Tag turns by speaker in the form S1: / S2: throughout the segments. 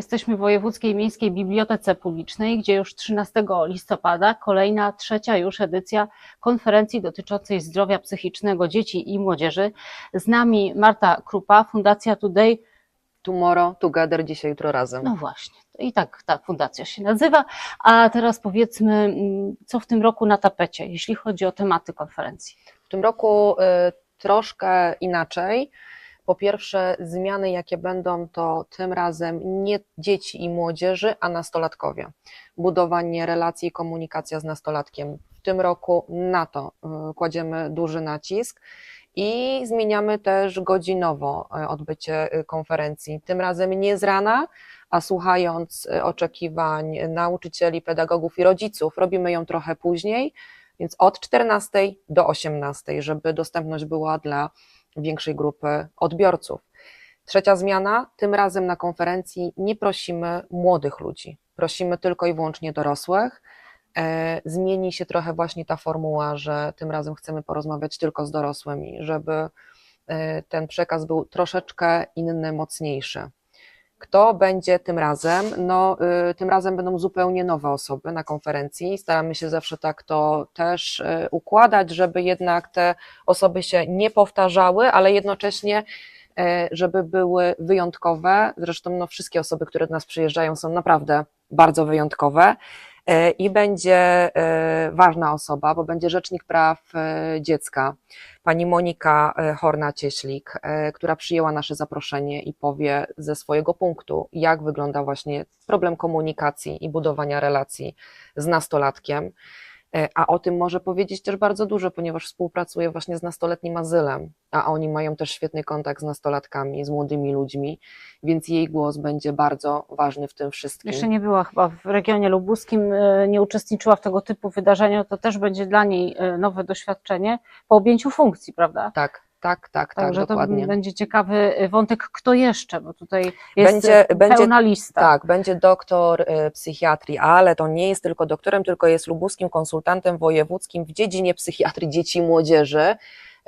S1: Jesteśmy w Wojewódzkiej Miejskiej Bibliotece Publicznej, gdzie już 13 listopada kolejna, trzecia już edycja konferencji dotyczącej zdrowia psychicznego dzieci i młodzieży. Z nami Marta Krupa, Fundacja Today.
S2: Tomorrow, together, dzisiaj, jutro razem.
S1: No właśnie, i tak ta fundacja się nazywa. A teraz powiedzmy, mm, co w tym roku na tapecie, jeśli chodzi o tematy konferencji.
S2: W tym roku y, troszkę inaczej. Po pierwsze, zmiany, jakie będą, to tym razem nie dzieci i młodzieży, a nastolatkowie. Budowanie relacji i komunikacja z nastolatkiem. W tym roku na to y, kładziemy duży nacisk. I zmieniamy też godzinowo y, odbycie y, konferencji. Tym razem nie z rana, a słuchając oczekiwań nauczycieli, pedagogów i rodziców, robimy ją trochę później, więc od 14 do 18, żeby dostępność była dla większej grupy odbiorców. Trzecia zmiana, tym razem na konferencji nie prosimy młodych ludzi, prosimy tylko i wyłącznie dorosłych. E, Zmieni się trochę właśnie ta formuła, że tym razem chcemy porozmawiać tylko z dorosłymi, żeby e, ten przekaz był troszeczkę inny, mocniejszy. Kto będzie tym razem? No, y, tym razem będą zupełnie nowe osoby na konferencji. Staramy się zawsze tak to też y, układać, żeby jednak te osoby się nie powtarzały, ale jednocześnie, y, żeby były wyjątkowe. Zresztą no, wszystkie osoby, które do nas przyjeżdżają, są naprawdę bardzo wyjątkowe. Y, I będzie y, ważna osoba, bo będzie Rzecznik Praw y, Dziecka, pani Monika Horna-Cieślik, która przyjęła nasze zaproszenie i powie ze swojego punktu, jak wygląda właśnie problem komunikacji i budowania relacji z nastolatkiem. Y, A o tym może powiedzieć też bardzo dużo, ponieważ współpracuje właśnie z nastoletnim azylem, a oni mają też świetny kontakt z nastolatkami, z młodymi ludźmi, więc jej głos będzie bardzo ważny w tym wszystkim.
S1: Jeszcze nie była chyba w regionie lubuskim, e, nie uczestniczyła w tego typu wydarzeniu, to też będzie dla niej e, nowe doświadczenie po objęciu funkcji, prawda?
S2: Tak, tak, tak, tak,
S1: Także to
S2: dokładnie.
S1: będzie ciekawy e, wątek, kto jeszcze, bo tutaj jest
S2: Będzie-
S1: e,
S2: będzie-
S1: pełna lista.
S2: Tak, będzie doktor y, psychiatrii, ale to nie jest tylko doktorem, tylko jest lubuskim konsultantem wojewódzkim w dziedzinie psychiatrii dzieci i młodzieży,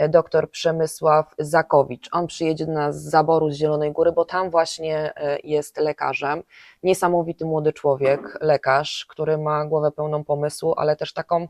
S2: y, doktor Przemysław Zakowicz. On przyjedzie do nas z zaboru z Zielonej Góry, bo tam właśnie y, jest lekarzem. Niesamowity młody człowiek, lekarz, który ma głowę pełną pomysłu, ale też taką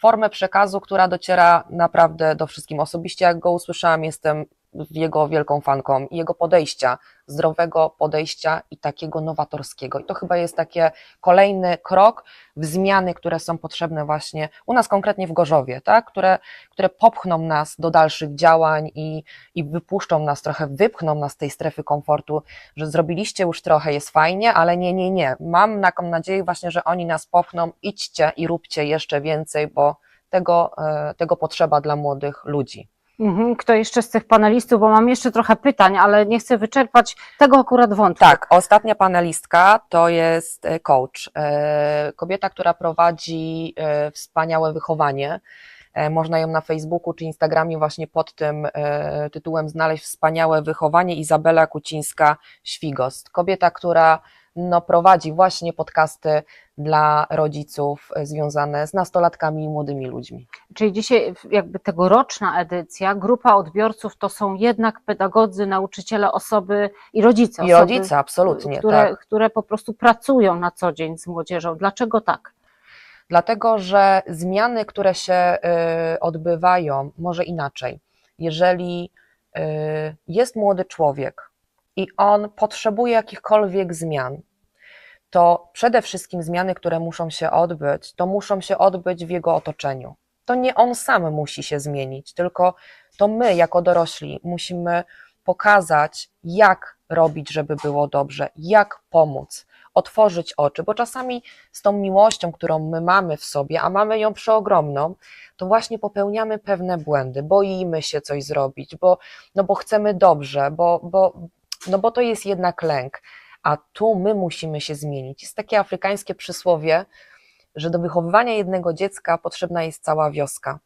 S2: formę przekazu, która dociera naprawdę do wszystkim. Osobiście jak go usłyszałam, jestem jego wielką fanką i jego podejścia, zdrowego podejścia i takiego nowatorskiego. I to chyba jest takie kolejny krok w zmiany, które są potrzebne właśnie u nas konkretnie w Gorzowie, tak? które, które popchną nas do dalszych działań i, i wypuszczą nas trochę, wypchną nas z tej strefy komfortu, że zrobiliście już trochę, jest fajnie, ale nie, nie, nie. Mam taką nadzieję właśnie, że oni nas popchną, idźcie i róbcie jeszcze więcej, bo tego, e, tego potrzeba dla młodych ludzi.
S1: Mhm. Kto jeszcze z tych panelistów, bo mam jeszcze trochę pytań, ale nie chcę wyczerpać tego akurat wątku.
S2: Tak, ostatnia panelistka to jest e, coach. E, Kobieta, która prowadzi e, wspaniałe wychowanie. Można ją na Facebooku czy Instagramie właśnie pod tym tytułem znaleźć wspaniałe wychowanie. Izabela Kucińska-Świgost. Kobieta, która no, prowadzi właśnie podcasty dla rodziców związane z nastolatkami i młodymi ludźmi.
S1: Czyli dzisiaj jakby tegoroczna edycja, grupa odbiorców to są jednak pedagodzy, nauczyciele, osoby i rodzice.
S2: I
S1: osoby,
S2: rodzice, absolutnie.
S1: które,
S2: tak.
S1: które po prostu pracują na co dzień z młodzieżą. Dlaczego tak?
S2: Dlatego, że zmiany, które się y, odbywają, może inaczej. Jeżeli y, jest młody człowiek i on potrzebuje jakichkolwiek zmian, to przede wszystkim zmiany, które muszą się odbyć, to muszą się odbyć w jego otoczeniu. To nie on sam musi się zmienić, tylko to my, jako dorośli, musimy pokazać, jak robić, żeby było dobrze, jak pomóc, otworzyć oczy, bo czasami z tą miłością, którą my mamy w sobie, a mamy ją przeogromną, to właśnie popełniamy pewne błędy, boimy się coś zrobić, bo, no bo chcemy dobrze, bo, bo, no bo to jest jednak lęk, a tu my musimy się zmienić. Jest takie afrykańskie przysłowie, że do wychowywania jednego dziecka potrzebna jest cała wioska.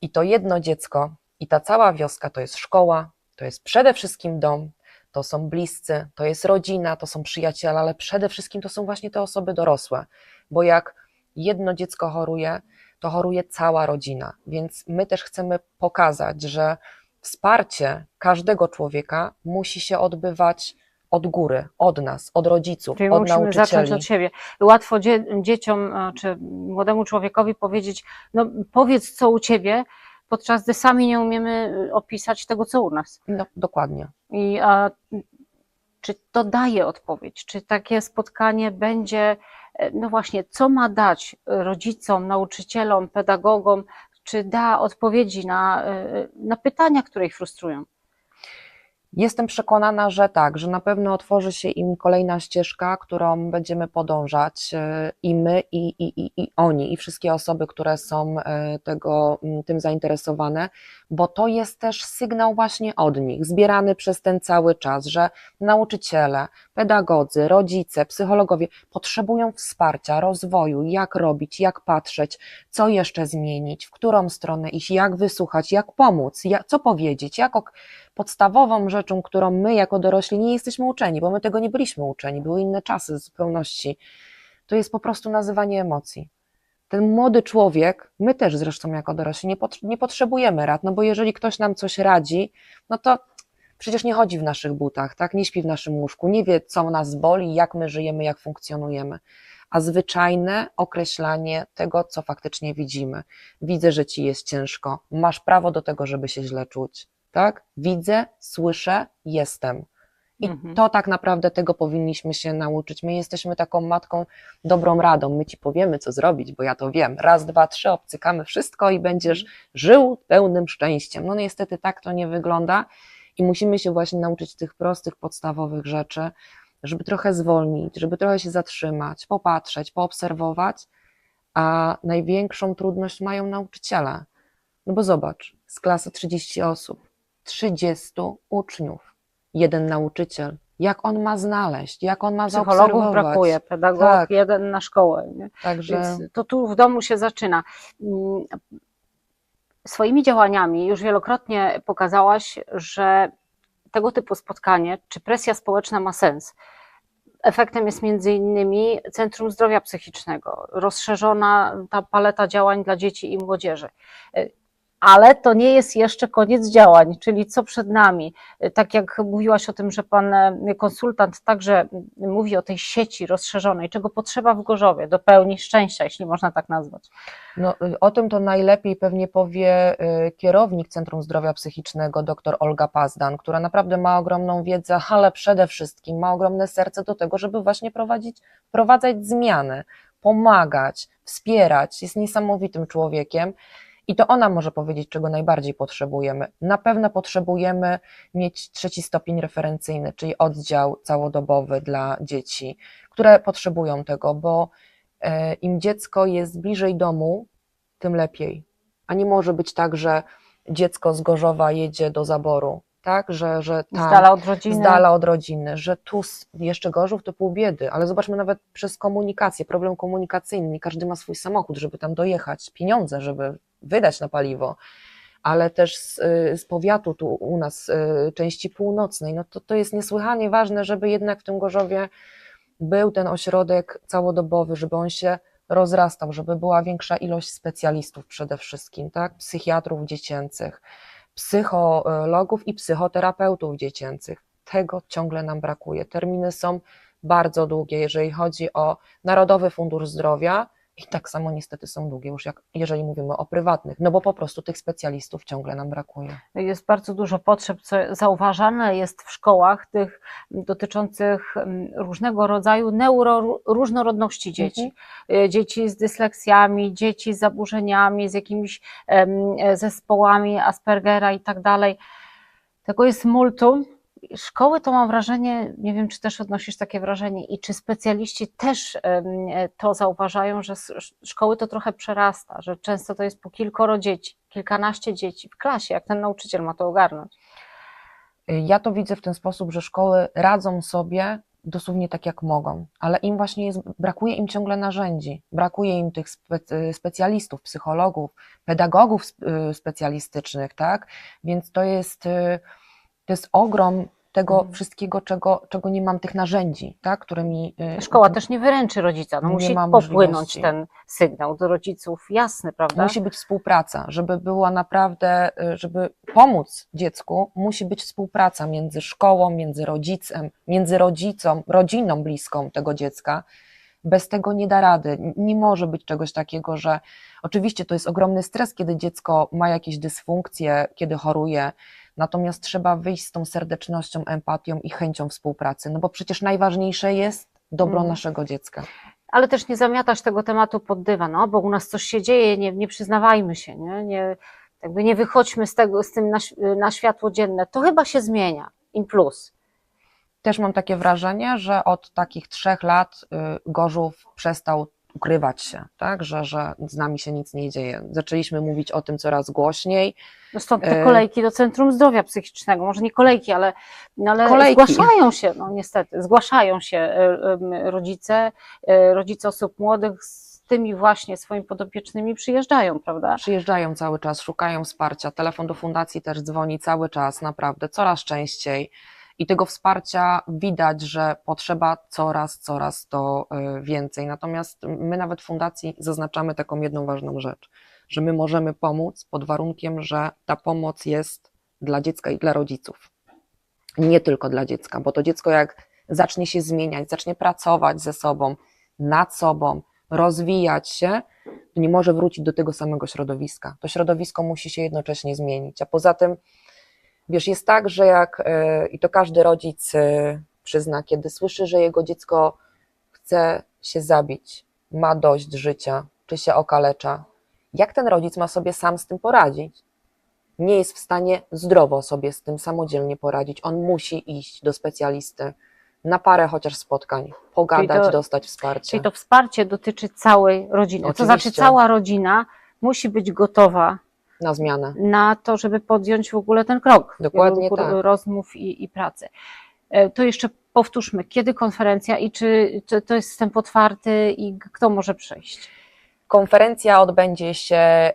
S2: I to jedno dziecko i ta cała wioska to jest szkoła, to jest przede wszystkim dom, to są bliscy, to jest rodzina, to są przyjaciele, ale przede wszystkim to są właśnie te osoby dorosłe, bo jak jedno dziecko choruje, to choruje cała rodzina. Więc my też chcemy pokazać, że wsparcie każdego człowieka musi się odbywać od góry, od nas, od rodziców,
S1: Czyli
S2: od
S1: musimy
S2: nauczycieli.
S1: zacząć od siebie. Łatwo dzie dzieciom e, czy młodemu człowiekowi powiedzieć, no powiedz co u ciebie, podczas gdy sami nie umiemy e, opisać tego, co u nas.
S2: No, dokładnie.
S1: I a, czy to daje odpowiedź? Czy takie spotkanie będzie, e, no właśnie, co ma dać rodzicom, nauczycielom, pedagogom? Czy da odpowiedzi na, e, na pytania, które ich frustrują?
S2: Jestem przekonana, że tak, że na pewno otworzy się im kolejna ścieżka, którą będziemy podążać e, i my, i, i, i, i oni, i wszystkie osoby, które są e, tego, tym zainteresowane, bo to jest też sygnał właśnie od nich, zbierany przez ten cały czas, że nauczyciele, pedagodzy, rodzice, psychologowie potrzebują wsparcia, rozwoju, jak robić, jak patrzeć, co jeszcze zmienić, w którą stronę iść, jak wysłuchać, jak pomóc, jak, co powiedzieć, jak ok- podstawową rzeczą, którą my jako dorośli nie jesteśmy uczeni, bo my tego nie byliśmy uczeni, były inne czasy w zupełności, to jest po prostu nazywanie emocji. Ten młody człowiek, my też zresztą jako dorośli nie, nie potrzebujemy rad, no bo jeżeli ktoś nam coś radzi, no to przecież nie chodzi w naszych butach, tak? Nie śpi w naszym łóżku, nie wie, co nas boli, jak my żyjemy, jak funkcjonujemy. A zwyczajne określanie tego, co faktycznie widzimy. Widzę, że ci jest ciężko, masz prawo do tego, żeby się źle czuć tak? Widzę, słyszę, jestem. I
S1: Mhm.
S2: to tak naprawdę tego powinniśmy się nauczyć. My jesteśmy taką matką dobrą radą. My ci powiemy, co zrobić, bo ja to wiem. Raz, dwa, trzy, obcykamy wszystko i będziesz żył pełnym szczęściem. No niestety tak to nie wygląda i musimy się właśnie nauczyć tych prostych, podstawowych rzeczy, żeby trochę zwolnić, żeby trochę się zatrzymać, popatrzeć, poobserwować, a największą trudność mają nauczyciele. No bo zobacz, z klasy 30 osób, 30 uczniów, jeden nauczyciel. Jak on ma znaleźć, jak on ma
S1: Psychologów brakuje, pedagog
S2: Tak.
S1: jeden na szkołę. Nie?
S2: Także
S1: Więc to tu w domu się zaczyna. Mm, Swoimi działaniami już wielokrotnie pokazałaś, że tego typu spotkanie czy presja społeczna ma sens. Efektem jest między innymi Centrum Zdrowia Psychicznego, rozszerzona ta paleta działań dla dzieci i młodzieży. Ale to nie jest jeszcze koniec działań, czyli co przed nami. Tak jak mówiłaś o tym, że pan e, konsultant także mówi o tej sieci rozszerzonej, czego potrzeba w Gorzowie do pełni szczęścia, jeśli można tak nazwać.
S2: no, y, o tym to najlepiej pewnie powie y, kierownik Centrum Zdrowia Psychicznego, dr Olga Pazdan, która naprawdę ma ogromną wiedzę, ale przede wszystkim ma ogromne serce do tego, żeby właśnie prowadzić, wprowadzać zmiany, pomagać, wspierać. Jest niesamowitym człowiekiem. I to ona może powiedzieć, czego najbardziej potrzebujemy. Na pewno potrzebujemy mieć trzeci stopień referencyjny, czyli oddział całodobowy dla dzieci, które potrzebują tego, bo e, im dziecko jest bliżej domu, tym lepiej. A nie może być tak, że dziecko z Gorzowa jedzie do zaboru, tak? Że, że
S1: Z
S2: tam,
S1: dala od rodziny.
S2: z dala od rodziny, że tu jeszcze Gorzów to pół biedy, ale zobaczmy nawet przez komunikację, problem komunikacyjny, nie każdy ma swój samochód, żeby tam dojechać, pieniądze, żeby wydać na paliwo, ale też z, y, z powiatu tu u nas, y, części północnej, no to, to jest niesłychanie ważne, żeby jednak w tym Gorzowie był ten ośrodek całodobowy, żeby on się rozrastał, żeby była większa ilość specjalistów przede wszystkim, tak? Psychiatrów dziecięcych, psychologów i psychoterapeutów dziecięcych. Tego ciągle nam brakuje. Terminy są bardzo długie, jeżeli chodzi o Narodowy Fundusz Zdrowia i tak samo niestety są długie już jak jeżeli mówimy o prywatnych, no bo po prostu tych specjalistów ciągle nam brakuje.
S1: Jest bardzo dużo potrzeb, co zauważane jest w szkołach, tych dotyczących mm, różnego rodzaju neuroróżnorodności dzieci. Y, Dzieci z dysleksjami, dzieci z zaburzeniami, z jakimiś zespołami Aspergera i tak dalej. Tego jest multum. Szkoły to mam wrażenie, nie wiem, czy też odnosisz takie wrażenie i czy specjaliści też to zauważają, że szkoły to trochę przerasta, że często to jest po kilkoro dzieci, kilkanaście dzieci w klasie, jak ten nauczyciel ma to ogarnąć.
S2: Ja to widzę w ten sposób, że szkoły radzą sobie dosłownie tak jak mogą, ale im właśnie jest, brakuje im ciągle narzędzi, brakuje im tych spe, specjalistów, psychologów, pedagogów y, specjalistycznych, tak? Więc to jest, y, to jest ogrom tego
S1: Mhm.
S2: wszystkiego, czego, czego nie mam, tych narzędzi, tak, którymi... y,
S1: Szkoła też nie wyręczy rodzica, no musi popłynąć ten sygnał do rodziców, jasny, prawda?
S2: Musi być współpraca, żeby była naprawdę, y, żeby pomóc dziecku, musi być współpraca między szkołą, między rodzicem, między rodzicą, rodziną bliską tego dziecka. Bez tego nie da rady. Nie może być czegoś takiego, że oczywiście to jest ogromny stres, kiedy dziecko ma jakieś dysfunkcje, kiedy choruje, natomiast trzeba wyjść z tą serdecznością, empatią i chęcią współpracy, no bo przecież najważniejsze jest dobro
S1: Mhm.
S2: naszego dziecka.
S1: Ale też nie zamiatać tego tematu pod dywan, no, bo u nas coś się dzieje, nie, nie przyznawajmy się, nie, nie, jakby nie wychodźmy z, tego, z tym na, na światło dzienne. To chyba się zmienia, in plus.
S2: Też mam takie wrażenie, że od takich trzech lat y, Gorzów przestał ukrywać się, tak? że, że z nami się nic nie dzieje. Zaczęliśmy mówić o tym coraz głośniej.
S1: No stąd te
S2: E,
S1: kolejki do Centrum Zdrowia Psychicznego, może nie kolejki, ale, no ale
S2: Kolejki.
S1: zgłaszają się, no niestety, zgłaszają się e, rodzice, e, rodzice osób młodych z tymi właśnie swoimi podopiecznymi przyjeżdżają, prawda?
S2: Przyjeżdżają cały czas, szukają wsparcia. Telefon do fundacji też dzwoni cały czas, naprawdę, coraz częściej. I tego wsparcia widać, że potrzeba coraz, coraz to y, więcej. Natomiast my nawet w fundacji zaznaczamy taką jedną ważną rzecz, że my możemy pomóc pod warunkiem, że ta pomoc jest dla dziecka i dla rodziców. Nie tylko dla dziecka, bo to dziecko jak zacznie się zmieniać, zacznie pracować ze sobą, nad sobą, rozwijać się, to nie może wrócić do tego samego środowiska. To środowisko musi się jednocześnie zmienić. A poza tym, wiesz, jest tak, że jak, e, i to każdy rodzic e, przyzna, kiedy słyszy, że jego dziecko chce się zabić, ma dość życia, czy się okalecza, jak ten rodzic ma sobie sam z tym poradzić? Nie jest w stanie zdrowo sobie z tym samodzielnie poradzić. On musi iść do specjalisty na parę chociaż spotkań, pogadać,
S1: to-
S2: dostać wsparcie.
S1: Czyli to wsparcie dotyczy całej rodziny. To
S2: Oczywiście.
S1: znaczy cała rodzina musi być gotowa
S2: na zmianę.
S1: na to, żeby podjąć w ogóle ten krok
S2: Dokładnie tak.
S1: rozmów i, i pracy. E, To jeszcze powtórzmy, kiedy konferencja i czy, czy to jest wstęp otwarty i kto może przyjść?
S2: Konferencja odbędzie się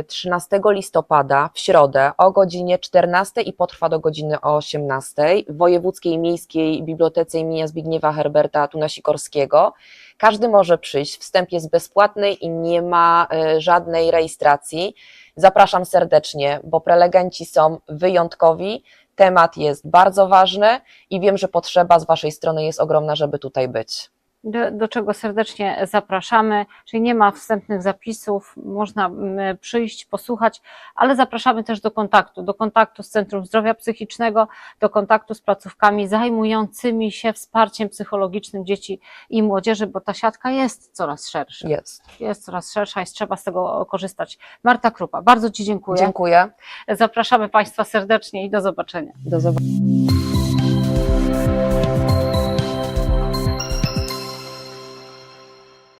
S2: y, 13 listopada w środę o godzinie 14 i potrwa do godziny 18 w Wojewódzkiej Miejskiej Bibliotece imienia Zbigniewa Herberta Tunasikorskiego. Każdy może przyjść, wstęp jest bezpłatny i nie ma y, żadnej rejestracji. Zapraszam serdecznie, bo prelegenci są wyjątkowi, temat jest bardzo ważny i wiem, że potrzeba z Waszej strony jest ogromna, żeby tutaj być.
S1: Do, do czego serdecznie zapraszamy, czyli nie ma wstępnych zapisów, można przyjść, posłuchać, ale zapraszamy też do kontaktu, do kontaktu z Centrum Zdrowia Psychicznego, do kontaktu z placówkami zajmującymi się wsparciem psychologicznym dzieci i młodzieży, bo ta siatka jest coraz szersza.
S2: Jest.
S1: Jest coraz szersza i trzeba z tego korzystać. Marta Krupa, bardzo Ci dziękuję.
S2: Dziękuję.
S1: Zapraszamy Państwa serdecznie i do zobaczenia.
S2: Do zobaczenia.